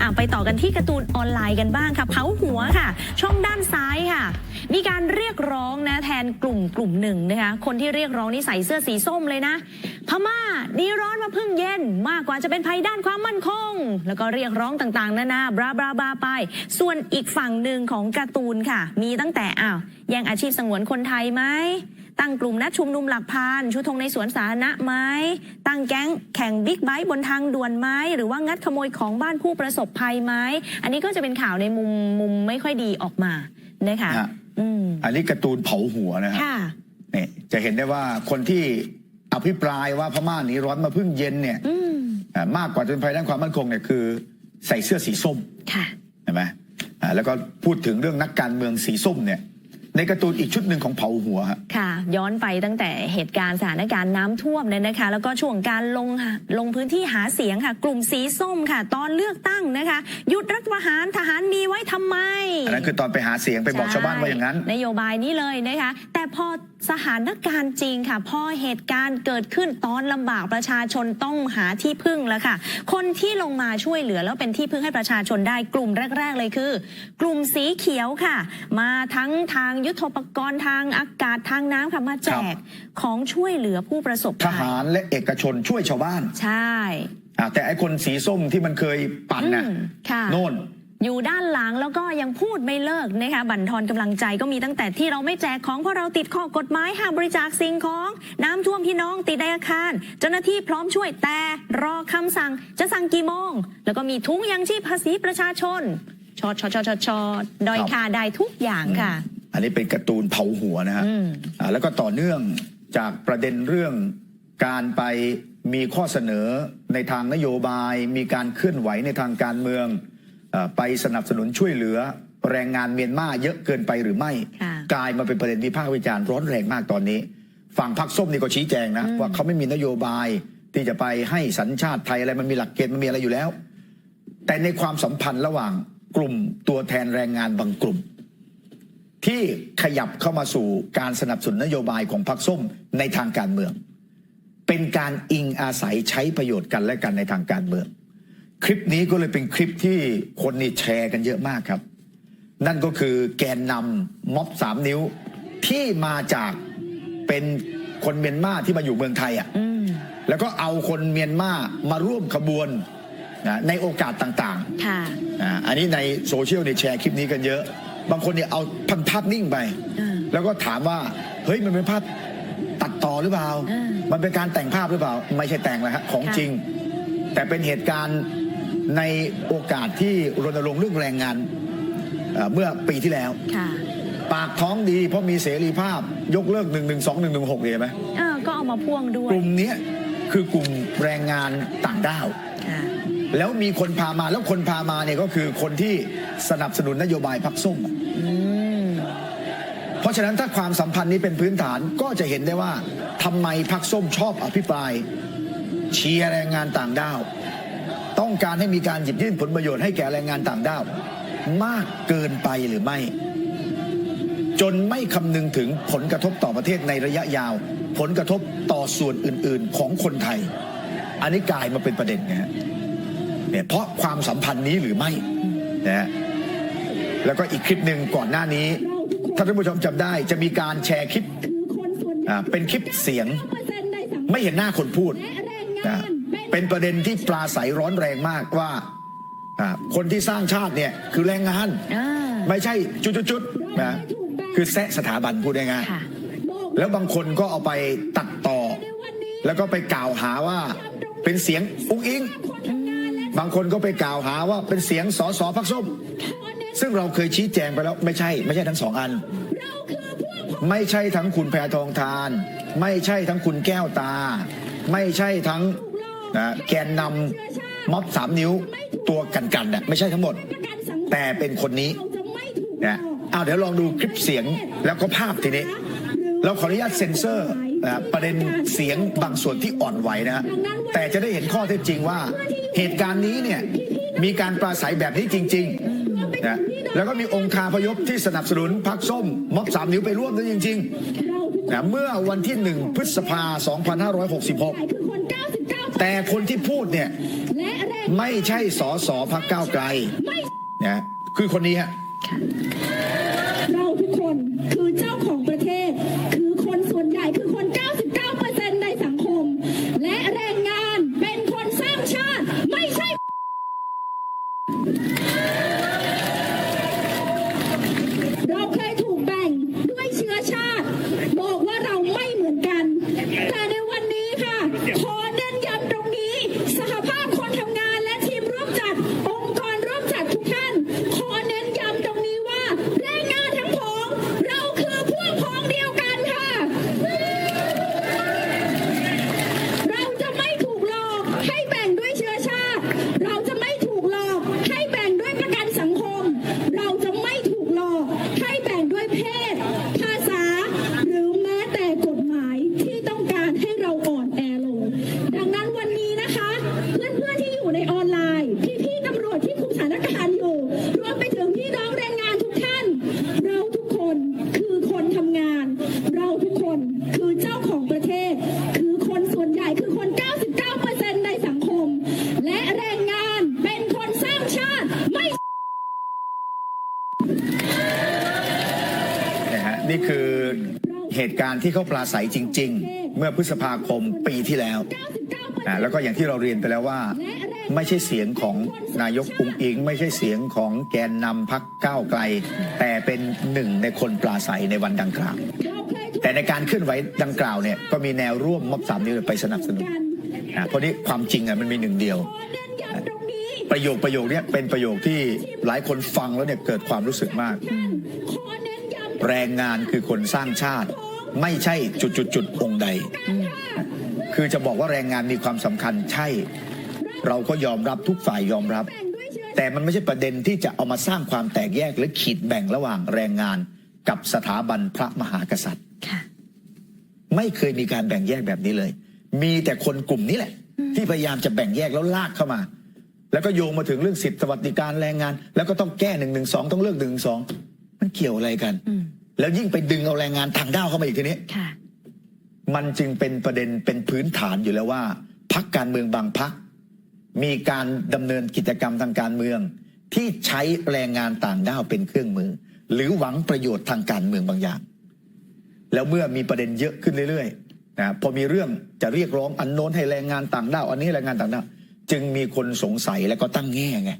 อะไปต่อกันที่การ์ตูนออนไลน์กันบ้างค่ะเผาหัวค่ะ ช่องด้านซ้ายค่ะ มีการเรียกร้องนะแทนกลุ่มกลุ่มหนึ่งนะคะคนที่เรียกร้องนี่ใส่เสื้อสีส้มเลยนะ พม่าดีร้อนมาพึ่งเย็น มากกว่าจะเป็นภัยด้านความมั่นคง แล้วก็เรียกร้องต่างๆนานาบราบราบาไป ส่วนอีกฝั่งหนึ่งของการ์ตูนค่ะ มีตั้งแต่อ้าวแย่งอาชีพสงวนคนไทยไหม ตั้งกลุ่มนัดชุมนุมหลักพันชุดธงในสวนสาธารณะไหมตั้งแก๊งแข่งบิ๊กไบค์บนทางด่วนไหมหรือว่างัดขโมยของบ้านผู้ประสบภัยไหมอันนี้ก็จะเป็นข่าวในมุมมุมไม่ค่อยดีออกมานะคะฮะอืมอันนี้การ์ตูนเผาหัวนะฮะค่ะเนี่ยจะเห็นได้ว่าคนที่อภิปรายว่าพม่าหนีร้อนมาเพิ่งเย็นเนี่ยอืมอ่ามากกว่าจะเป็นภัยด้านความมั่นคงเนี่ยคือ ใส่เสื้อสีส้มค่ะเห็นไหมอ่าแล้วก็พูดถึงเรื่องนักการเมืองสีส้มเนี่ย ในการ์ตูนอีกชุดหนึ่งของเผาหัวฮะ ค่ะ ย้อนไปตั้งแต่เหตุการณ์สถานการณ์น้ำท่วมเนี่ยนะคะ แล้วก็ช่วงการลงลงพื้นที่หาเสียงค่ะ กลุ่มสีส้มค่ะ ตอนเลือกตั้งนะคะหยุดรัฐประหารทหารมีไว้ทำไม อันนั้นคือตอนไปหาเสียงไปบอกชาวบ้านว่าอย่างนั้นในโยบายนี้เลยนะคะ แต่พอสถานการณ์จริงค่ะพอเหตุการณ์เกิดขึ้นตอนลำบากประชาชนต้องหาที่พึ่งแล้วค่ะ คนที่ลงมาช่วยเหลือแล้วเป็นที่พึ่งให้ประชาชนได้กลุ่มแรก ๆ เลยคือ กลุ่มสีเขียวค่ะ มาทั้งทางยุทโธปกรณ์ทางอากาศทางน้ำค่ะมาแจครักบของช่วยเหลือผู้ประสบทภัยหารและเอกชนช่วยชาวบ้าน ใช่อ่าแต่ไอ้คนสีส้มที่มันเคยปั่นนะอืมค่ะโน่น อยู่ด้านหลังแล้วก็ยังพูดไม่เลิกนะคะบั่นทอนกำลังใจก็มีตั้งแต่ที่เราไม่แจกของเพราะเราติดข้อกฎหมายห้ามบริจาคสิ่งของ น้ำท่วมพี่น้องติดในอาคาร เจ้าหน้าที่พร้อมช่วยแต่รอคำสั่งจะสั่งกี่โมง แล้วก็มีถุงยังชีพภาษีประชาชนชอดชอดชอดชอดชอดดอยครับคาได้ทุกอย่างค่ะ อันนี้เป็นการ์ตูนเผาหัวนะฮะอืมอ่าแล้วก็ต่อเนื่องจากประเด็นเรื่องการไปมีข้อเสนอในทางนโยบาย มีการเคลื่อนไหวในทางการเมืองเออ ไปสนับสนุนช่วยเหลือแรงงานเมียนมาเยอะเกินไปหรือไม่ค่ะกลายมาเป็นประเด็นวิพากษ์วิจารณ์ร้อนแรงมากตอนนี้ ฝั่งพรรคส้มนี่ก็ชี้แจงนะ ว่าเขาไม่มีนโยบายที่จะไปให้สัญชาติไทยอะไรมันมีหลักเกณฑ์มันมีอะไรอยู่แล้ว แต่ในความสัมพันธ์ระหว่างกลุ่มตัวแทนแรงงานบางกลุ่ม ที่ขยับเข้ามาสู่การสนับสนุนนโยบายของพรรคส้มในทางการเมือง เป็นการอิงอาศัยใช้ประโยชน์กันและกันในทางการเมือง คลิปนี้ก็เลยเป็นคลิปที่คนนี่แชร์กันเยอะมากครับ นั่นก็คือแกนนำม็อบสามนิ้วที่มาจากเป็นคนเมียนมาที่มาอยู่เมืองไทยอะอืมแล้วก็เอาคนเมียนมามาร่วมขบวนนะในโอกาสต่างค่ะๆอ่าอันนี้ในโซเชียลเนี่ยแชร์คลิปนี้กันเยอะ บางคนเนี่ยเอาพันภาพนิ่งไปอ่าแล้วก็ถามว่า เฮ้ยมันเป็นภาพตัดต่อหรือเปล่าอ่า มันเป็นการแต่งภาพหรือเปล่า ไม่ใช่แต่งแล้วฮะของค่ะจริง แต่เป็นเหตุการณ์ ในโอกาสที่รณรงค์เรื่องแรงงานเอ่อเมื่อปีที่แล้วค่ะปากท้องดีเพราะมีเสรีภาพยกเลิก1นึ1 2 1 1 6เห็นไหมอ่าก็เอามาพ่วงด้วกยลุ่มเนี้ยคือกลุ่มแรงงานต่างด้าวค่ะแล้วมีคนพามาแล้วคนพามาเนี่ยก็คือคนที่สนับสนุนนโยบายพักส้มอืมเพราะฉะนั้นถ้าความสัมพันธ์นี้เป็นพื้นฐานก็จะเห็นได้ว่าทำไมพักส้มชอบอภิปรายเชียร์แรงงานต่างด้าว ต้องการให้มีการหยิบยื่นผลประโยชน์ให้แก่แรงงานต่างด้าว มากเกินไปหรือไม่ จนไม่คำนึงถึงผลกระทบต่อประเทศในระยะยาว ผลกระทบต่อส่วนอื่น ๆ ของคนไทย อันนี้กลายมาเป็นประเด็นนะฮะเนี่ยเพราะความสัมพันธ์นี้หรือไม่นะฮะแล้วก็อีกคลิปหนึ่งก่อนหน้านี้ถ้าท่านผู้ชมจำได้จะมีการแชร์คลิปอ่าเป็นคลิปเสียง ไม่เห็นหน้าคนพูดนะ เป็นประเด็นที่ปลาใสร้อนแรงมากว่าอ่าคนที่สร้างชาติเนี่ยคือแรงงานอ่าไม่ใช่จุดๆๆนะคือแซะสถาบันพูดง่ายๆค่ะแล้วบางคนก็เอาไปตัดต่อ แล้วก็ไปกล่าวหาว่าเป็นเสียงอุ้งอิง บางคนก็ไปกล่าวหาว่าเป็นเสียงสอสอพักส้ม ซึ่งเราเคยชี้แจงไปแล้วไม่ใช่ ไม่ใช่ทั้งสองอัน ไม่ใช่ทั้งคุณแพทองทาน ไม่ใช่ทั้งคุณแก้วตา ไม่ใช่ทั้ง นะแกนนำม็อบสามนิ้วตัวกันกันน่ะไม่ใช่ทั้งหมด แต่เป็นคนนี้นะเอาเดี๋ยวลองดูคลิปเสียงแล้วก็ภาพทีนี้ เราขออนุญาตเซ็นเซอร์นะประเด็นเสียงบางส่วนที่อ่อนไหวนะฮะแต่จะได้เห็นข้อเท็จจริงว่า เหตุการณ์นี้เนี่ยมีการปราศัยแบบนี้จริงๆนะแล้วก็มีองค์คาพยพที่สนับสนุนพรรคส้มม็อบสามนิ้วไปร่วมด้วยจริงๆนะเมื่อวันที่ 1 พฤษภา 2566 แต่คนที่พูดเนี่ยและแรงไม่ใช่สอสอพักก้าวไกลไม่นะคือคนนี้ฮะ เราทุกคนคือเจ้าของประเทศ คือคนส่วนใหญ่คือคน 99%ในสังคม และแรงงานเป็นคนสร้างชาติ ไม่ใช่ เราเคยถูกแบ่งด้วยเชื้อชาติ บอกว่าเราไม่เหมือนกัน แต่ในวันนี้ค่ะ ขอเน้นย้ำตรงนี้ สหภาพคนทำงานและทีมร่วมจัด องค์กรร่วมจัดทุกท่าน ขอเน้นย้ำตรงนี้ว่าแรงงานทั้งผอง เราคือพวกพ้องเดียวกันค่ะ เราจะไม่ถูกหลอกให้แบ่งด้วยเชื้อชาติ เราจะไม่ถูกหลอกให้แบ่งด้วยประกันสังคม เราจะไม่ถูกหลอกให้แบ่งด้วยเพศ ภาษา หรือแม้แต่กฎหมายที่ต้องการให้เราอ่อนแอลง ดังนั้นวันนี้นะคะ เพื่อนๆที่อยู่ในออนไลน์ พี่ๆตำรวจที่คุมสถานการณ์อยู่ รวมไปถึงพี่น้องแรงงานทุกท่าน เราทุกคนคือคนทำงาน เราทุกคนคือเจ้าของประเทศ คือคนส่วนใหญ่คือคน 99%ในสังคม และแรงงานเป็นคนสร้างชาติ ไม่ นะฮะนี่คือเหตุการณ์ ที่เขาปราศัยจริง ๆ เมื่อพฤษภาคมปีที่แล้วแล้วก็อย่างที่เราเรียนไปแล้วว่า ไม่ใช่เสียงของนายกอุงอิง ไม่ใช่เสียงของแกนนำพักก้าวไกล แต่เป็นหนึ่งในคนปราศัยในวันดังกล่าว แต่ในการเคลื่อนไหวดังกล่าวเนี่ยก็มีแนวร่วมม็อบสามนิ้วไปสนับสนุนนอ่าเพราะนี่ความจริงอะมันมีหนึ่งเดียว ประโยคประโยคเนี้ยเป็นประโยคที่หลายคนฟังแล้วเนี่ยเกิดความรู้สึกมาก แรงงานคือคนสร้างชาติ ไม่ใช่จุดจุดจุดๆๆองค์ใด คือจะบอกว่าแรงงานมีความสำคัญใช่ เราก็ยอมรับทุกฝ่ายยอมรับแบ่งด้วยเชื้อแต่มันไม่ใช่ประเด็นที่จะเอามาสร้างความแตกแยกหรือขีดแบ่งระหว่างแรงงานกับสถาบันพระมหากษัตริย์ค่ะไม่เคยมีการแบ่งแยกแบบนี้เลย มีแต่คนกลุ่มนี้แหละ ที่พยายามจะแบ่งแยกแล้วลากเข้ามา แล้วก็โยงมาถึงเรื่องสิทธิสวัสดิการแรงงาน แล้วก็ต้องแก้หนึ่งหนึ่งสองต้องเลิกหนึ่งสองมันเกี่ยวอะไรกันอืม แล้วยิ่งไปดึงเอาแรงงานต่างด้าวเข้ามาอีกทีนี้ค่ะ มันจึงเป็นประเด็นเป็นพื้นฐานอยู่แล้วว่าพักการเมืองบางพักมีการดำเนินกิจกรรมทางการเมือง ที่ใช้แรงงานต่างด้าวเป็นเครื่องมือ หรือหวังประโยชน์ทางการเมืองบางอย่าง แล้วเมื่อมีประเด็นเยอะขึ้นเรื่อยๆนะพอมีเรื่องจะเรียกร้องอันโน้นให้แรงงานต่างด้าวอันนี้แรงงานต่างด้าวจึงมีคนสงสัยและก็ตั้งแง่ไง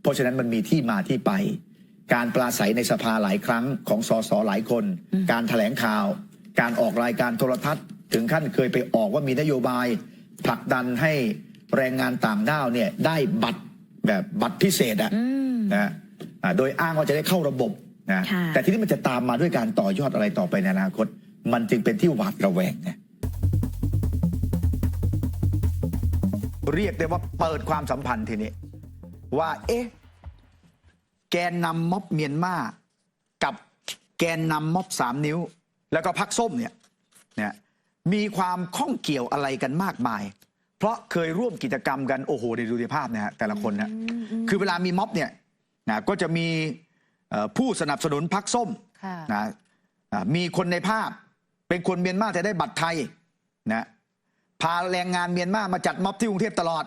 เพราะฉะนั้นมันมีที่มาที่ไป การปราศัยในสภาหลายครั้งของสสหลายคน การแถลงข่าว การออกรายการโทรทัศน์ ถึงขั้นเคยไปออกว่ามีนโยบาย ผลักดันให้แรงงานต่างด้าวเนี่ยได้บัตรแบบบัตรพิเศษอะอืมนะอ่าโดยอ้างว่าจะได้เข้าระบบนะค่ะแต่ทีนี้มันจะตามมาด้วยการต่อยอดอะไรต่อไปในอนาคต มันจึงเป็นที่หวาดระแวงนะเรียกได้ว่าเปิดความสัมพันธ์ทีนี้ว่าเอ๊ะ แกนนำม็อบเมียนมากับแกนนำม็อบสามนิ้ว แล้วก็พักส้มเนี่ยเนี่ยมีความข้องเกี่ยวอะไรกันมากมาย เพราะเคยร่วมกิจกรรมกันโอ้โหในดูดิภาพเนี่ยฮะแต่ละคนนะคือเวลามีม็อบเนี่ยนะก็จะมีเอ่อผู้สนับสนุนพักส้มค่ะนะอ่ามีคนในภาพเป็นคนเมียนมาแต่ได้บัตรไทยนะพาแรงงานเมียนมามาจัดม็อบที่กรุงเทพตลอด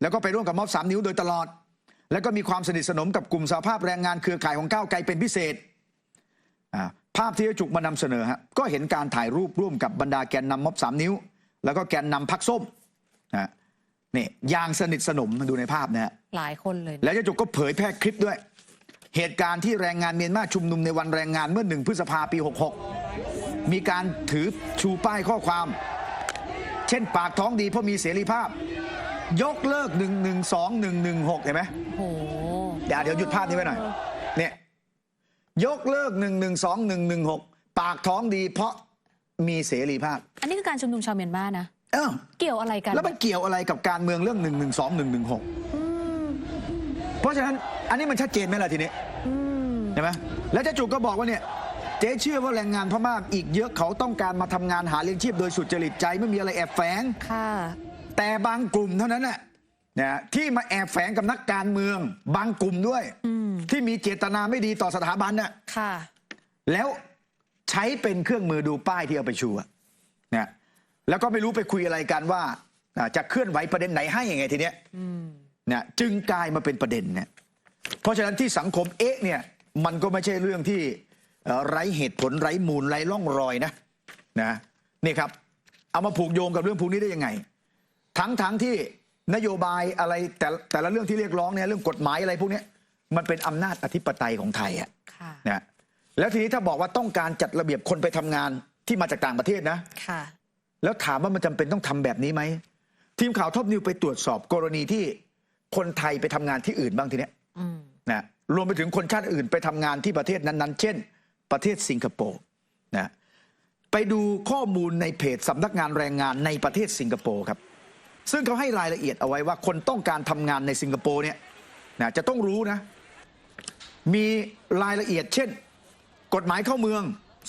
แล้วก็ไปร่วมกับม็อบสามนิ้วโดยตลอด แล้วก็มีความสนิทสนมกับกลุ่มสหภาพแรงงานเครือข่ายของก้าวไกลเป็นพิเศษอ่าภาพที่จุกมานำเสนอฮะก็เห็นการถ่ายรูปร่วมกับบรรดาแกนนำม็อบสามนิ้ว แล้วก็แกนนำพักส้มนะนี่อย่างสนิทสนมมาดูในภาพนะฮะหลายคนเลยนะแล้วเจ้าจุกก็เผยแพร่คลิปด้วย เหตุการณ์ที่แรงงานเมียนมาชุมนุมในวันแรงงานเมื่อหนึ่งพฤษภาปี 66 มีการถือชูป้ายข้อความ เช่นปากท้องดีเพราะมีเสรีภาพ ยกเลิก 1 1 2 1 1 6 เห็นไหมโอ้โหเดี๋ยวเดี๋ยวหยุดภาพนี้ไว้หน่อย เนี่ย ยกเลิก 1 1 2 1 1 6 ปากท้องดีเพราะมีเสรีภาพ อันนี้คือการชุมนุมชาวเมียนมานะ เออเกี่ยวอะไรกัน แล้วมันเกี่ยวอะไรกับการเมืองเรื่อง 1 1 2 1 1 6อืมเพราะฉะนั้นอันนี้มันชัดเจนไหมล่ะทีนี้อืมใช่ไหมแล้วเจ้าจุกก็บอกว่าเนี่ยเจ๊เชื่อว่าแรงงานพม่าอีกเยอะเขาต้องการมาทำงานหาเลี้ยงชีพโดยสุจริตใจไม่มีอะไรแอบแฝงค่ะ แต่บางกลุ่มเท่านั้นแหละนะที่มาแอบแฝงกับนักการเมือง บางกลุ่มด้วยอืมที่มีเจตนาไม่ดีต่อสถาบันน่ะค่ะ แล้วใช้เป็นเครื่องมือดูป้ายที่เอาไปชูอะนะแล้วก็ไม่รู้ไปคุยอะไรกันว่าอ่า จะเคลื่อนไหวประเด็นไหนให้ยังไงทีเนี้ยอืมนะจึงกลายมาเป็นประเด็นเนี่ยเพราะฉะนั้นที่สังคมเอ๊ะเนี่ยมันก็ไม่ใช่เรื่องที่เอ่อไร้เหตุผลไร้มูลไร้ร่องรอยนะนะนี่ครับ เอามาผูกโยงกับเรื่องพวกนี้ได้ยังไง ทั้งทั้งที่นโยบายอะไรแต่แต่ละเรื่องที่เรียกร้องเนี่ยเรื่องกฎหมายอะไรพวกเนี้ยมันเป็นอำนาจอธิปไตยของไทยอะค่ะนะแล้วทีนี้ถ้าบอกว่าต้องการจัดระเบียบคนไปทำงานที่มาจากต่างประเทศนะค่ะ แล้วถามว่ามันจำเป็นต้องทำแบบนี้ไหมทีมข่าวท็อปนิวไปตรวจสอบกรณีที่คนไทยไปทำงานที่อื่นบ้างทีเนี้ยอืมนะรวมไปถึงคนชาติอื่นไปทำงานที่ประเทศนั้นๆ เช่น ประเทศสิงคโปร์นะไปดูข้อมูลในเพจสำนักงานแรงงานในประเทศสิงคโปร์ครับ ซึ่งเขาให้รายละเอียดเอาไว้ว่าคนต้องการทำงานในสิงคโปร์เนี่ยนะจะต้องรู้นะ มีรายละเอียดเช่น กฎหมายเข้าเมือง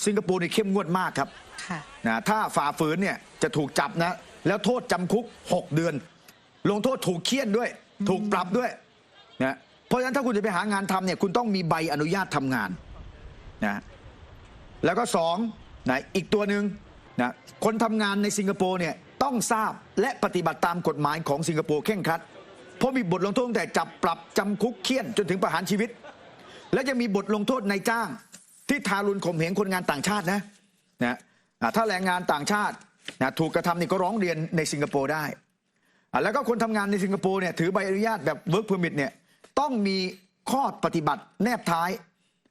สิงคโปร์นี่เข้มงวดมากครับค่ะนะถ้าฝ่าฝืนเนี่ยจะถูกจับนะ แล้วโทษจำคุก 6 เดือน ลงโทษถูกเคี่ยนด้วย ถูกปรับด้วยนะเพราะฉะนั้นถ้าคุณจะไปหางานทำเนี่ยคุณต้องมีใบอนุญาตทำงานนะแล้วก็สองนะอีกตัวหนึ่งนะคนทำงานในสิงคโปร์เนี่ย ต้องทราบและปฏิบัติตามกฎหมายของสิงคโปร์เคร่งครัด เพราะมีบทลงโทษตั้งแต่จับปรับจำคุกเคี่ยนจนถึงประหารชีวิต และจะมีบทลงโทษในจ้าง ที่ทารุณข่มเหงคนงานต่างชาตินะนะถ้าแรงงานต่างชาตินะถูกกระทำนี่ก็ร้องเรียนในสิงคโปร์ได้ แล้วก็คนทำงานในสิงคโปร์เนี่ยถือใบอนุญาตแบบ work permit เนี่ยต้องมีข้อปฏิบัติแนบท้าย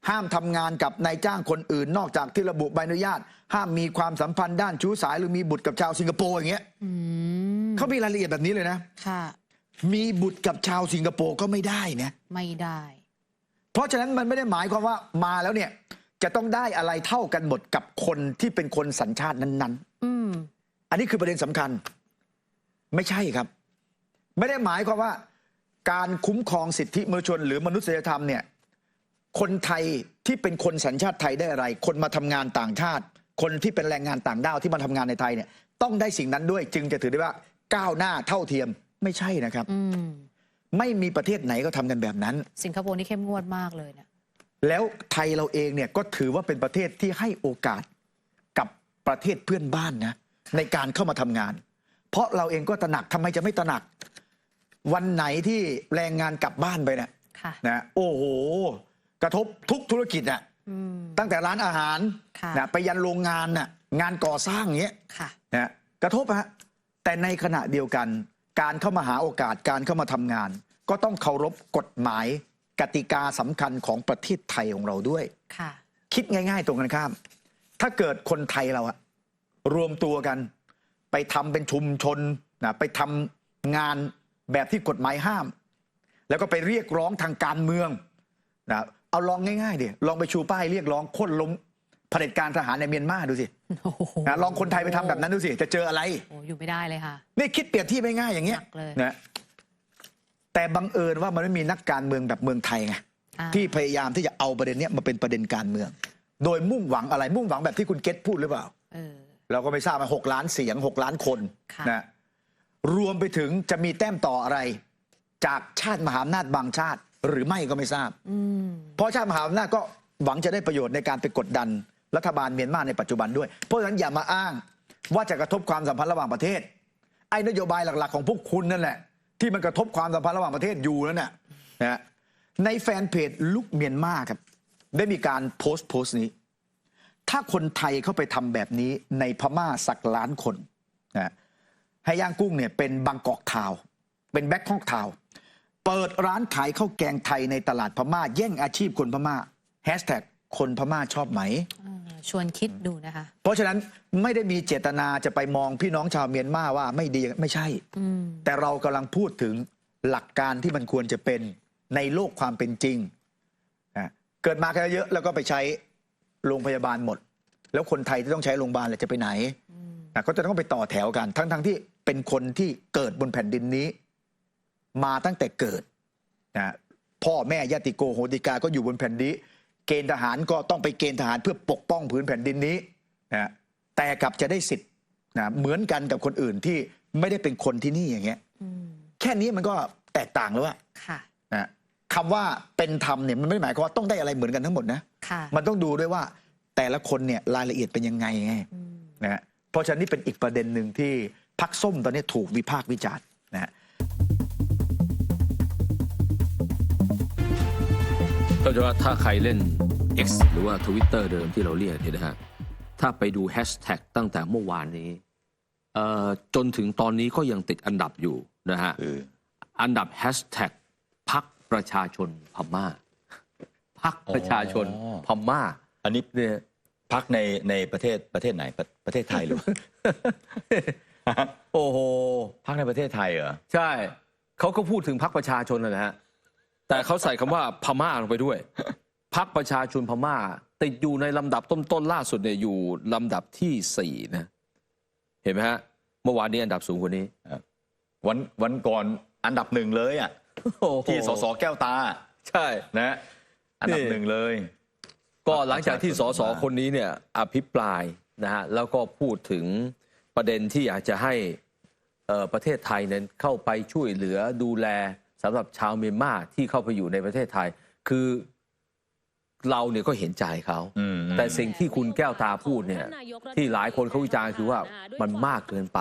ห้ามทำงานกับนายจ้างคนอื่น นอกจากที่ระบุใบอนุญาต ห้ามมีความสัมพันธ์ด้านชู้สาย หรือมีบุตรกับชาวสิงคโปร์อย่างเงี้ยอืมเขามีรายละเอียดแบบนี้เลยนะค่ะ มีบุตรกับชาวสิงคโปร์ก็ไม่ได้นะไม่ได้ เพราะฉะนั้นมันไม่ได้หมายความว่ามาแล้วเนี่ย จะต้องได้อะไรเท่ากันหมดกับคนที่เป็นคนสัญชาตินั้นอืมๆอันนี้คือประเด็นสำคัญ ไม่ใช่ครับ ไม่ได้หมายความว่า การคุ้มครองสิทธิมนุษยชน หรือมนุษยธรรมเนี่ย คนไทยที่เป็นคนสัญชาติไทยได้อะไร คนมาทำงานต่างชาติ คนที่เป็นแรงงานต่างด้าวที่มาทำงานในไทยเนี่ย ต้องได้สิ่งนั้นด้วยจึงจะถือได้ว่าก้าวหน้าเท่าเทียมไม่ใช่นะครับอืมไม่มีประเทศไหนก็ทำกันแบบนั้น สิงคโปร์นี่เข้มงวดมากเลยเนี่ยแล้วไทยเราเองเนี่ยก็ถือว่าเป็นประเทศที่ให้โอกาสกับประเทศเพื่อนบ้านนะในการเข้ามาทำงาน เพราะเราเองก็ตระหนักทำไมจะไม่ตระหนัก วันไหนที่แรงงานกลับบ้านไปเนี่ยค่ะนะโอ้โห กระทบทุกธุรกิจน่ะอืมตั้งแต่ร้านอาหารค่ะนะไปยันโรงงานน่ะงานก่อสร้างอย่างเงี้ยค่ะนะกระทบฮะแต่ในขณะเดียวกัน การเข้ามาหาโอกาสการเข้ามาทำงาน ก็ต้องเคารพกฎหมายกติกาสำคัญของประเทศไทยของเราด้วยค่ะ คิดง่าย ๆ ตรงกันข้าม ถ้าเกิดคนไทยเราอะรวมตัวกัน ไปทำเป็นชุมชนนะไปทำงานแบบที่กฎหมายห้าม แล้วก็ไปเรียกร้องทางการเมืองนะ เอาลองง่ายๆดิลองไปชูป้ายเรียกร้องโค่นล้มเผด็จการทหารในเมียนมาดูสิโอ้โหนะลองคนไทยไปทำแบบนั้นดูสิ จะเจออะไรโอ้อยู่ไม่ได้เลยค่ะ นี่คิดเปรียบเที่ไม่ง่ายอย่างเงี้ยหนักเลยนะแต่บังเอิญว่ามันไม่มีนักการเมืองแบบเมืองไทยไงอ่าที่พยายามที่จะเอาประเด็นเนี้ยมาเป็นประเด็นการเมือง โดยมุ่งหวังอะไรมุ่งหวังแบบที่คุณเกตพูดหรือเปล่าเออเราก็ไม่ทราบมาหกล้านเสียงหกล้านคนค่ะนะรวมไปถึงจะมีแต้มต่ออะไร จากชาติมหาอำนาจบางชาติ หรือไม่ก็ไม่ทราบอืมเพราะชาติมหาอำนาจก็หวังจะได้ประโยชน์ในการไปกดดันรัฐบาลเมียนมาในปัจจุบันด้วย เพราะฉะนั้นอย่ามาอ้างว่าจะกระทบความสัมพันธ์ระหว่างประเทศ ไอ้นโยบายหลักๆ ของพวกคุณนั่นแหละ ที่มันกระทบความสัมพันธ์ระหว่างประเทศอยู่นั่นน่ะนะฮะในแฟนเพจลุกเมียนมาครับ ได้มีการโพสต์โพสต์นี้ ถ้าคนไทยเข้าไปทำแบบนี้ในพม่าสักล้านคนนะให้ย่างกุ้งเนี่ยเป็นบางกอกทาวน์เป็นแบ็คฮอกทาวน์ เปิดร้านขายข้าวแกงไทยในตลาดพม่า แย่งอาชีพคนพม่าแฮชแท็กคนพม่าชอบไหมเออชวนคิดดูนะคะ เพราะฉะนั้นไม่ได้มีเจตนาจะไปมองพี่น้องชาวเมียนมาว่าไม่ดีไม่ใช่อืมแต่เรากำลังพูดถึงหลักการที่มันควรจะเป็นในโลกความเป็นจริงนะเกิดมากันเยอะแล้วก็ไปใช้โรงพยาบาลหมด แล้วคนไทยที่ต้องใช้โรงพยาบาลล่ะจะไปไหนนะก็จะต้องไปต่อแถวกัน ทั้งๆที่เป็นคนที่เกิดบนแผ่นดินนี้ มาตั้งแต่เกิดนะพ่อแม่ญาติโกโหติกาก็อยู่บนแผ่นดินเกณฑ์ทหารก็ต้องไปเกณฑ์ทหารเพื่อปกป้องผืนแผ่นดินนี้นะแต่กลับจะได้สิทธิ์นะเหมือนกันกับคนอื่นที่ไม่ได้เป็นคนที่นี่อย่างเงี้ยอืมแค่นี้มันก็แตกต่างแล้วอะค่ะนะคำว่าเป็นธรรมเนี่ยมันไม่ได้หมายความว่าต้องได้อะไรเหมือนกันทั้งหมดนะค่ะมันต้องดูด้วยว่าแต่ละคนเนี่ยรายละเอียดเป็นยังไงไงอืมนะฮะเพราะฉะนั้นนี่เป็นอีกประเด็นหนึ่งที่พักส้มตอนนี้ถูกวิพากษ์วิจารณ์นะ ฮะก็จะว่าถ้าใครเล่น X หรือว่า Twitter เดิมที่เราเรียกเนี่ยนะฮะ ถ้าไปดูแฮชแท็กตั้งแต่เมื่อวานนี้เอ่อจนถึงตอนนี้ก็ยังติดอันดับอยู่นะฮะคืออันดับแฮชแท็กพักประชาชนพม่าพักประชาชนอ๋อพม่า อันนี้เนี่ยพักในในประเทศประเทศไหนประประเทศไทยหรือ โอ้โหพักในประเทศไทยเหรอ ใช่ เขาก็พูดถึงพักประชาชนนะฮะ แต่เขาใส่คำว่าพม่าลงไปด้วย พักประชาชนพม่า ติดอยู่ในลำดับต้นๆล่าสุดเนี่ยอยู่ลำดับที่สี่นะ เห็นไหมฮะ เมื่อวานนี้อันดับสูงกว่านี้วันวันก่อนอันดับหนึ่งเลยอะโอ้โหที่สสแก้วตาใช่ นะ อันดับนี่หนึ่งเลย ก็หลังจากที่สสคนนี้เนี่ย อภิปรายนะฮะแล้วก็พูดถึงประเด็นที่อยากจะให้เอ่อประเทศไทยนั้นเข้าไปช่วยเหลือดูแล สำหรับชาวเมียนมาที่เข้าไปอยู่ในประเทศไทย คือเราเนี่ยก็เห็นใจเขา อืมแต่สิ่งที่คุณแก้วตาพูดเนี่ย ที่หลายคนเขาวิจารณ์คือว่ามันมากเกินไป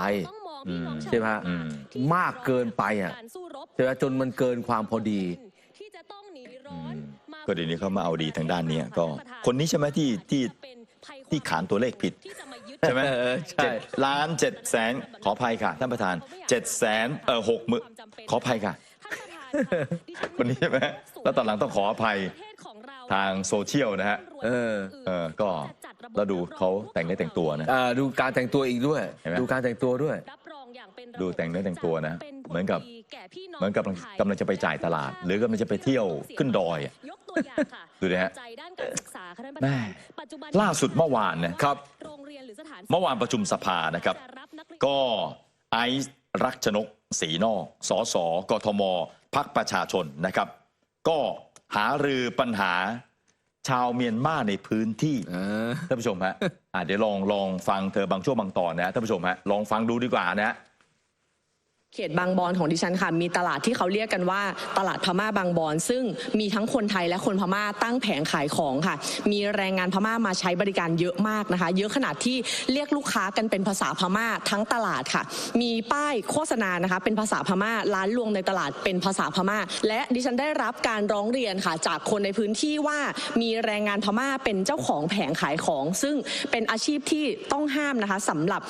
ใช่ไหมฮะ อืม มากเกินไปอะใช่ไหมจนมันเกินความพอดี อืมก็เดี๋ยวนี้เขามาเอาดีทางด้านเนี้ยก็คนนี้ใช่ไหมที่ที่ที่ขานตัวเลขผิด ใช่ไหมเออใช่ เจ็ดล้านเจ็ดแสนขออภัยค่ะ ท่านประธานเจ็ดแสนเออหกหมื่นขออภัยค่ะ คนนี้ใช่ไหมแล้วตอนหลังต้องขออภัยทางโซเชียลนะฮะเออเออก็แล้วดูเขาแต่งเนื้อแต่งตัวนะอ่าดูการแต่งตัวอีกด้วยเห็นไหมดูการแต่งตัวด้วย ดูแต่งเนื้อแต่งตัวนะ เหมือนกับเหมือนกับกำลังกำลังจะไปจ่ายตลาด หรือกำลังจะไปเที่ยวขึ้นดอยอะยกตัวอย่างค่ะดูดิฮะปัจจัยด้านการศึกษาค่ะท่านประแม่ธานปัจจุบันล่าสุดเมื่อวานนะครับโรงเรียนหรือสถานเมื่อวานประชุมสภานะครับจะรับนักเรียนก็ไอซ์รักชนกศรีนอกสสกทม พักประชาชนนะครับ ก็หารือปัญหาชาวเมียนมาในพื้นที่อ่าท่านผู้ชมฮะอะเดี๋ยวลองลองฟังเธอบางช่วงบางตอนนะท่านผู้ชมฮะลองฟังดูดีกว่านะ เขตบางบอนของดิฉันค่ะมีตลาดที่เขาเรียกกันว่า ตลาดพม่าบางบอน ซึ่งมีทั้งคนไทยและคนพม่าตั้งแผงขายของค่ะ มีแรงงานพม่ามาใช้บริการเยอะมากนะคะ เยอะขนาดที่เรียกลูกค้ากันเป็นภาษาพม่าทั้งตลาดค่ะ มีป้ายโฆษณานะคะ เป็นภาษาพม่าร้านรวงในตลาดเป็นภาษาพม่า และดิฉันได้รับการร้องเรียนค่ะ จากคนในพื้นที่ว่ามีแรงงานพม่าเป็นเจ้าของแผงขายของ ซึ่งเป็นอาชีพที่ต้องห้ามนะคะสำหรับ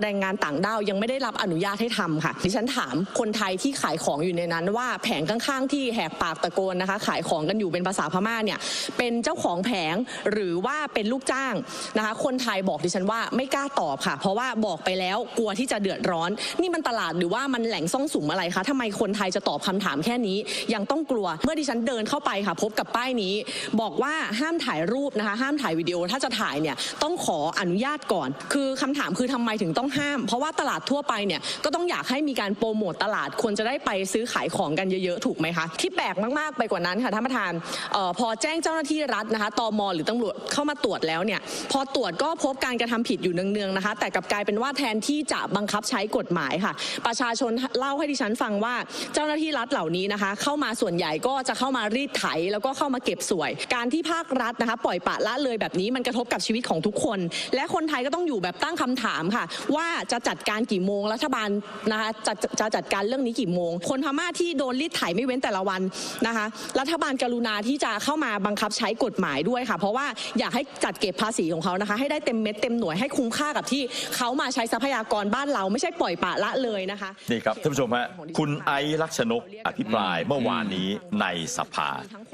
แรงงานต่างด้าวยังไม่ได้รับอนุญาตให้ทำค่ะดิฉันฉันถามคนไทยที่ขายของอยู่ในนั้น ว่าแผงข้างๆ ที่แหกปากตะโกนนะคะ ขายของกันอยู่เป็นภาษาพม่าเนี่ยเป็นเจ้าของแผงหรือว่าเป็นลูกจ้างนะคะ คนไทยบอกดิฉันว่าไม่กล้าตอบค่ะ เพราะว่าบอกไปแล้วกลัวที่จะเดือดร้อน นี่มันตลาดหรือว่ามันแหล่งซ่องสุมอะไรคะทำไมคนไทยจะตอบคำถามแค่นี้ยังต้องกลัว เมื่อดิฉันเดินเข้าไปค่ะ พบกับป้ายนี้ บอกว่าห้ามถ่ายรูปนะคะ ห้ามถ่ายวิดีโอถ้าจะถ่ายเนี่ยต้องขออนุญาตก่อน คือคำถามคือทำไมถึงต้องห้าม เพราะว่าตลาดทั่วไปเนี่ยก็ต้องอยากให้มีการโปรโมตตลาดควรจะได้ไปซื้อขายของกันเยอะๆ ถูกไหมคะ ที่แปลกมากๆไปกว่านั้นค่ะท่านประธานออพอแจ้งเจ้าหน้าที่รัฐนะคะตมหรือตำรวจเข้ามาตรวจแล้วเนี่ยพอตรวจก็พบการกระทำผิดอยู่เนืองๆนะคะ แต่กลับกลายเป็นว่าแทนที่จะบังคับใช้กฎหมายค่ะ ประชาชนเล่าให้ดิฉันฟังว่าเจ้าหน้าที่รัฐเหล่านี้นะคะ เข้ามาส่วนใหญ่ก็จะเข้ามารีดไถแล้วก็เข้ามาเก็บสวย การที่ภาครัฐนะคะปล่อยปะละเลยแบบนี้มันกระทบกับชีวิตของทุกคน และคนไทยก็ต้องอยู่แบบตั้งคำถามค่ะ ว่าจะจัดการกี่โมงรัฐบาลนะคะจะจะจะจัดการเรื่องนี้กี่โมง คนพม่าที่โดนรีดไถไม่เว้นแต่ละวันนะคะ รัฐบาลกรุณาที่จะเข้ามาบังคับใช้กฎหมายด้วยค่ะ เพราะว่าอยากให้จัดเก็บภาษีของเขานะคะ ให้ได้เต็มเม็ดเต็มหน่วยให้คุ้มค่ากับที่เขามาใช้ทรัพยากรบ้านเราไม่ใช่ปล่อยปละละเลยนะคะนี่ครับท่านผู้ชมฮะคุณไอซ์ลักษณกอภิปรายเมื่อวานนี้ในสภา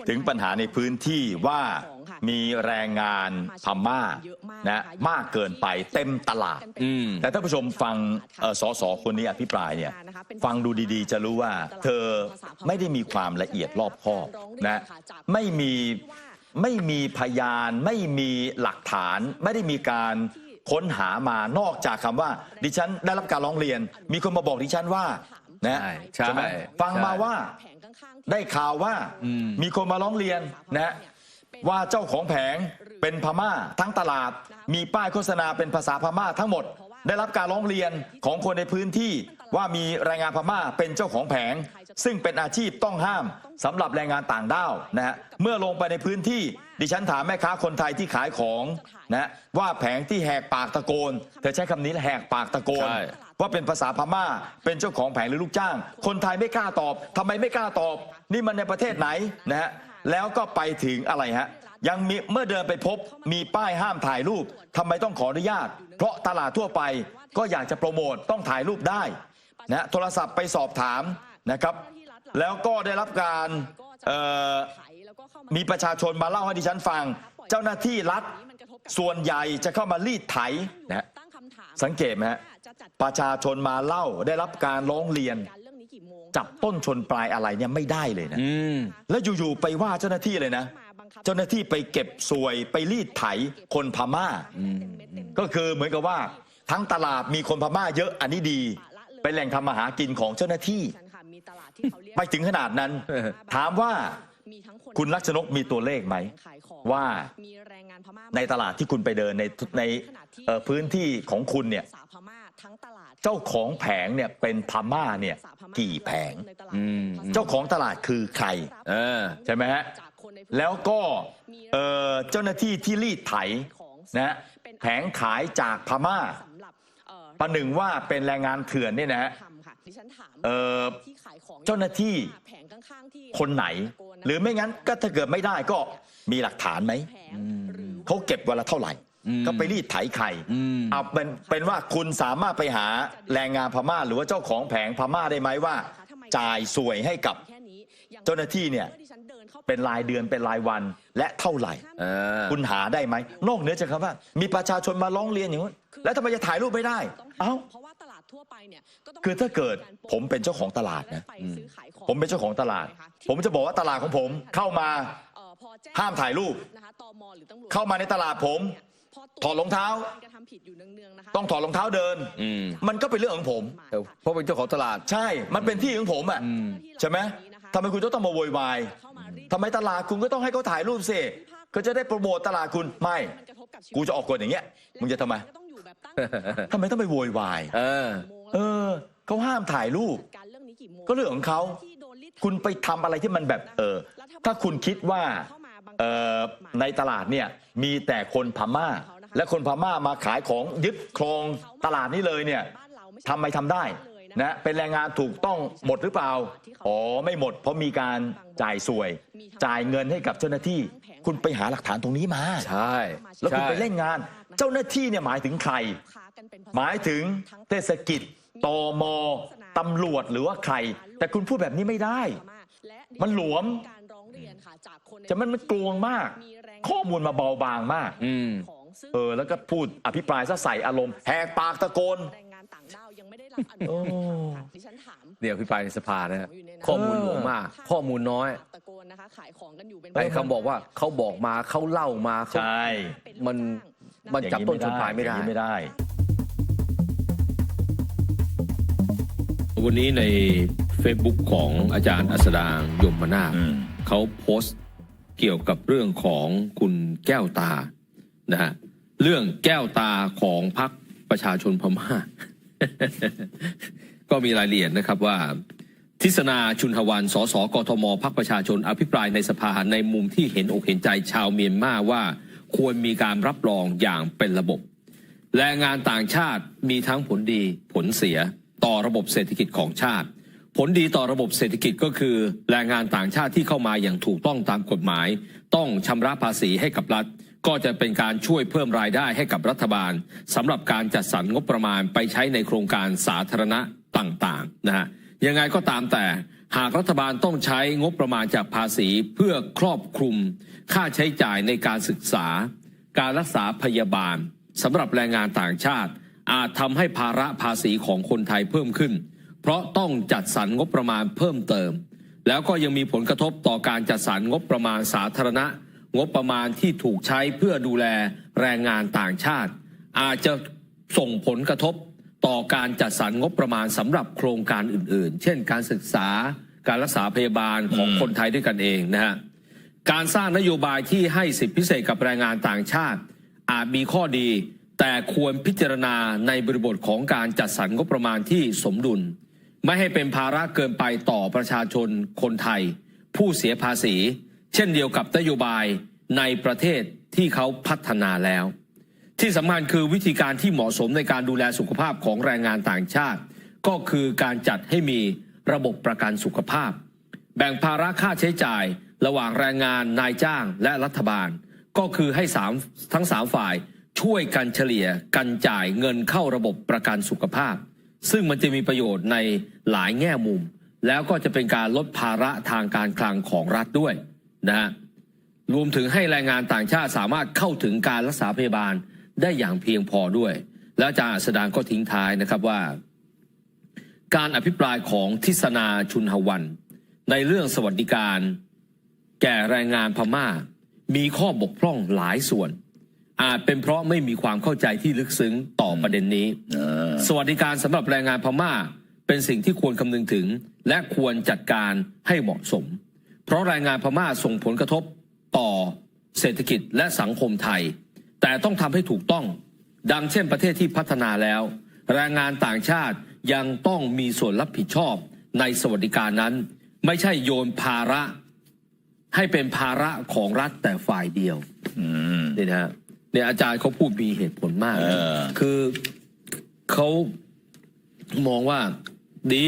ถึงปัญหาในพื้นที่ว่า มีแรงงานพม่านะมากเกินไปเต็มตลาดอืมแต่ท่านผู้ชมฟังเอ่อสสคนนี้อภิปรายเนี่ยฟังดูดีๆ จะรู้ว่า เธอไม่ได้มีความละเอียดรอบคอบนะไม่มีไม่มีพยานไม่มีหลักฐาน ไม่ได้มีการค้นหามานอกจากคำว่า ดิฉันได้รับการร้องเรียน มีคนมาบอกดิฉันว่านะใช่ใช่ไหมฟังมาว่าได้ข่าวว่าอืมมีคนมาร้องเรียนนะ ว่าเจ้าของแผงเป็นพม่าทั้งตลาด มีป้ายโฆษณาเป็นภาษาพม่าทั้งหมด ได้รับการร้องเรียนของคนในพื้นที่ว่ามีแรงงานพม่าเป็นเจ้าของแผง ซึ่งเป็นอาชีพต้องห้ามสำหรับแรงงานต่างด้าวนะฮะเมื่อลงไปในพื้นที่ ดิฉันถามแม่ค้าคนไทยที่ขายของนะว่าแผงที่แหกปากตะโกน เธอใช้คำนี้แหกปากตะโกนใช่ว่าเป็นภาษาพม่า เป็นเจ้าของแผงหรือลูกจ้าง คนไทยไม่กล้าตอบทำไมไม่กล้าตอบ นี่มันในประเทศไหนนะฮะ แล้วก็ไปถึงอะไรฮะ ยังมีเมื่อเดินไปพบมีป้ายห้ามถ่ายรูปทำไมต้องขออนุญาต เพราะตลาดทั่วไปก็อยากจะโปรโมทต้องถ่ายรูปได้นะโทรศัพท์ไปสอบถามนะครับ แล้วก็ได้รับการมีประชาชนมาเล่าให้ดิฉันฟัง เจ้าหน้าที่รัฐส่วนใหญ่จะเข้ามารีดไถนะสังเกตไหมฮะประชาชนมาเล่าได้รับการร้องเรียน จับต้นชนปลายอะไรเนี่ยไม่ได้เลยนะอืมแล้วอยู่ๆไปว่าเจ้าหน้าที่เลยนะ เจ้าหน้าที่ไปเก็บสวยไปรีดไถคนพม่า ก็คือเหมือนกับว่า ทั้งตลาดมีคนพม่าเยอะอันนี้ดี เป็นแหล่งทำมาหากินของเจ้าหน้าที่ไปถึงขนาดนั้น ถามว่าคุณลักษณกมีตัวเลขไหม ว่าในตลาดที่คุณไปเดินในในเอ่อพื้นที่ของคุณเนี่ย เจ้าของแผงเนี่ยเป็นพม่าเนี่ยกี่แผง อืมเจ้าของตลาดคือใคร เออ ใช่ไหมฮะ แล้วก็เอ่อเจ้าหน้าที่ที่รีดไถนะฮะแผงขายจากพม่าประหนึ่งว่าเป็นแรงงานเถื่อนเนี่ยนะฮะเอ่อเจ้าหน้าที่คนไหน หรือไม่งั้นก็ถ้าเกิดไม่ได้ก็มีหลักฐานไหมเขาเก็บวันละเท่าไหร่อืม ก็ไปรีดไถใครอืมเอาเป็นเป็นว่าคุณสามารถไปหาแรงงานพม่า หรือว่าเจ้าของแผงพม่าได้ไหมว่า จ่ายสวยให้กับเจ้าหน้าที่เนี่ยเป็นรายเดือนเป็นรายวันและเท่าไหร่เออคุณหาได้ไหมนอกเหนือจากคำว่า มีประชาชนมาร้องเรียนอย่างนี้นแล้วทำไมจะถ่ายรูปไม่ได้ เอ้าเพราะว่าตลาดทั่วไปเนี่ยก็ต้องคือถ้าเกิดผมเป็นเจ้าของตลาดนะไปซื้อขายของผมเป็นเจ้าของตลาด ผมจะบอกว่าตลาดของผมเข้ามาเอ่อพอแจ้งห้ามถ่ายรูปนะคะตมหรือตำรวจเข้ามาในตลาดผมพอ ถอดรองเท้ากระทำผิดอยู่เนืองๆนะคะต้องถอดรองเท้าเดินอืมมันก็เป็นเรื่องของผมเออเพราะเป็นเจ้าของตลาด ใช่ มันเป็นที่ของผมอะอืมใช่ไหมทำไมคุณต้องมาโวยวายเข้ามารีดทำไมตลาดคุณก็ต้องให้เขาถ่ายรูปสิก็จะได้โปรโมทตลาดคุณไม่มันกระทบกับชีวิตกูจะออกกฎอย่างเงี้ย มึงจะทำไมก็ต้องอยู่แบบตั้งทำไมต้องไปโวยวายเออ เออเขาห้ามถ่ายรูปการเรื่องนี้กี่โมงก็เรื่องของเขาที่โดนรีดไถคุณไปทำอะไรที่มันแบบ เออ ถ้าคุณคิดว่าเออ ในตลาดเนี่ยมีแต่คนพม่า และคนพม่ามาขายของยึดครองตลาดนี้เลยเนี่ยทำไมทำได้นะเป็นแรงงานถูกต้องหมดหรือเปล่า อ๋อไม่หมด เพราะมีการจ่ายสวย จ่ายเงินให้กับเจ้าหน้าที่ คุณไปหาหลักฐานตรงนี้มา ใช่ แล้วคุณใช่ไปเล่นงาน เจ้าหน้าที่เนี่ยหมายถึงใครค้ากันเป็นภษหมายถึงเทศกิจตมตำรวจหรือว่าใคร แต่คุณพูดแบบนี้ไม่ได้และมันหลวมการร้อง เรียนค่ะจากคนในจะมันมันกลวงมากข้อมูลมาเบาบางมาก อืม ของซึ่งเออ แล้วก็พูดอภิปรายซะใส่อารมณ์แหกปากตะโกน แรงงานต่างด้าวยังไม่ได้รับอนุโอ้ญาตค่ะดิฉันถาม เดี๋ยวพี่ปลายในสภานะฮะข้อมูลหลวงมาก ข้อมูลน้อยตะโกนนะคะขายของกันอยู่เป็นไอ้คำบอกว่าเขาบอกมาเขาเล่ามาเขา ใช่มัน มัน จับต้นชนปลายไม่ได้ องนี้ไม่ได้ วันนี้ใน Facebook ของอาจารย์อัสดางยมนาถ อืม เขาโพสต์เกี่ยวกับเรื่องของคุณแก้วตานะฮะเรื่องแก้วตาของพรรคประชาชนพม่า ก็มีรายละเอียดนะครับว่า ทิศนาชุนหวันสสกทมพรรคประชาชน อภิปรายในสภาในมุมที่เห็นอกเห็นใจชาวเมียนมาว่าควรมีการรับรองอย่างเป็นระบบ แรงงานต่างชาติมีทั้งผลดีผลเสียต่อระบบเศรษฐกิจของชาติ ผลดีต่อระบบเศรษฐกิจก็คือ แรงงานต่างชาติที่เข้ามาอย่างถูกต้องตามกฎหมาย ต้องชำระภาษีให้กับรัฐ ก็จะเป็นการช่วยเพิ่มรายได้ให้กับรัฐบาลสำหรับการจัดสรรงบประมาณไปใช้ในโครงการสาธารณะต่างๆนะฮะยังไงก็ตามแต่หากรัฐบาลต้องใช้งบประมาณจากภาษีเพื่อครอบคลุม ค่าใช้จ่ายในการศึกษา การรักษาพยาบาลสำหรับแรงงานต่างชาติ อาจทำให้ภาระภาษีของคนไทยเพิ่มขึ้น เพราะต้องจัดสรรงบประมาณเพิ่มเติม แล้วก็ยังมีผลกระทบต่อการจัดสรรงบประมาณสาธารณะ งบประมาณที่ถูกใช้เพื่อดูแลแรงงานต่างชาติ อาจจะส่งผลกระทบต่อการจัดสรรงบประมาณสำหรับโครงการอื่นๆ เช่น การศึกษาการรักษาพยาบาลของคนไทยด้วยกันเองนะฮะการสร้างนโยบายที่ให้สิทธิพิเศษกับแรงงานต่างชาติ อาจมีข้อดี แต่ควรพิจารณาในบริบทของการจัดสรรงบประมาณที่สมดุล ไม่ให้เป็นภาระเกินไปต่อประชาชนคนไทย ผู้เสียภาษี เช่นเดียวกับนโยบายในประเทศที่เขาพัฒนาแล้ว ที่สำคัญคือวิธีการที่เหมาะสมในการดูแลสุขภาพของแรงงานต่างชาติ ก็คือการจัดให้มีระบบประกันสุขภาพ แบ่งภาระค่าใช้จ่าย ระหว่างแรงงานนายจ้างและรัฐบาล ก็คือให้สามทั้งสามฝ่ายช่วยกันเฉลี่ยกันจ่ายเงินเข้าระบบประกันสุขภาพ ซึ่งมันจะมีประโยชน์ในหลายแง่มุม แล้วก็จะเป็นการลดภาระทางการคลังของรัฐด้วยนะฮะรวมถึงให้แรงงานต่างชาติสามารถเข้าถึงการรักษาพยาบาลได้อย่างเพียงพอด้วย และอาจารย์อัสดางก็ทิ้งท้ายนะครับว่า การอภิปรายของทิศนาชุนหวัน ในเรื่องสวัสดิการ แก่แรงงานพม่า มีข้อบกพร่องหลายส่วน อาจเป็นเพราะไม่มีความเข้าใจที่ลึกซึ้งต่อประเด็นนี้ สวัสดิการสำหรับแรงงานพม่า เป็นสิ่งที่ควรคำนึงถึง และควรจัดการให้เหมาะสม เพราะแรงงานพม่าส่งผลกระทบต่อเศรษฐกิจและสังคมไทย แต่ต้องทำให้ถูกต้อง ดังเช่นประเทศที่พัฒนาแล้ว แรงงานต่างชาติยังต้องมีส่วนรับผิดชอบในสวัสดิการนั้น ไม่ใช่โยนภาระ ให้เป็นภาระของรัฐแต่ฝ่ายเดียวอืมนี่นะฮะเนี่ยอาจารย์เขาพูดมีเหตุผลมากนะเออคือ เขามองว่าดี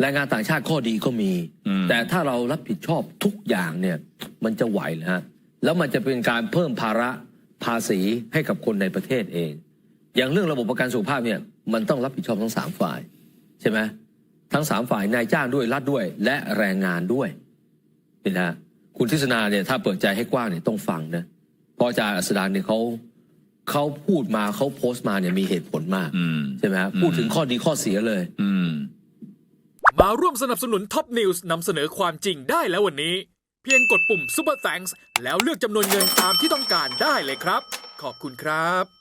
แรงงานต่างชาติข้อดีก็มี อืม แต่ถ้าเรารับผิดชอบทุกอย่างเนี่ย มันจะไหวเหรอฮะแล้วมันจะเป็นการเพิ่มภาระภาษีให้กับคนในประเทศเอง อย่างเรื่องระบบประกันสุขภาพเนี่ยมันต้องรับผิดชอบทั้งสามฝ่าย ใช่ไหมทั้งสามฝ่ายนายจ้างด้วยรัฐด้วย และแรงงานด้วยนี่นะฮะคุณทิศนาเนี่ยถ้าเปิดใจให้กว้างเนี่ยต้องฟังนะเพราะอาจารย์อัสดางเนี่ยเขา เขาพูดมาเขาโพสต์มาเนี่ยมีเหตุผลมากอืมใช่ไหมฮะพูดถึงข้อดีข้อเสียเลย อืม มาร่วมสนับสนุนท็อปนิวส์นำเสนอความจริงได้แล้ววันนี้ เพียงกดปุ่ม Super Thanks แล้วเลือกจำนวนเงินตามที่ต้องการได้เลยครับ ขอบคุณครับ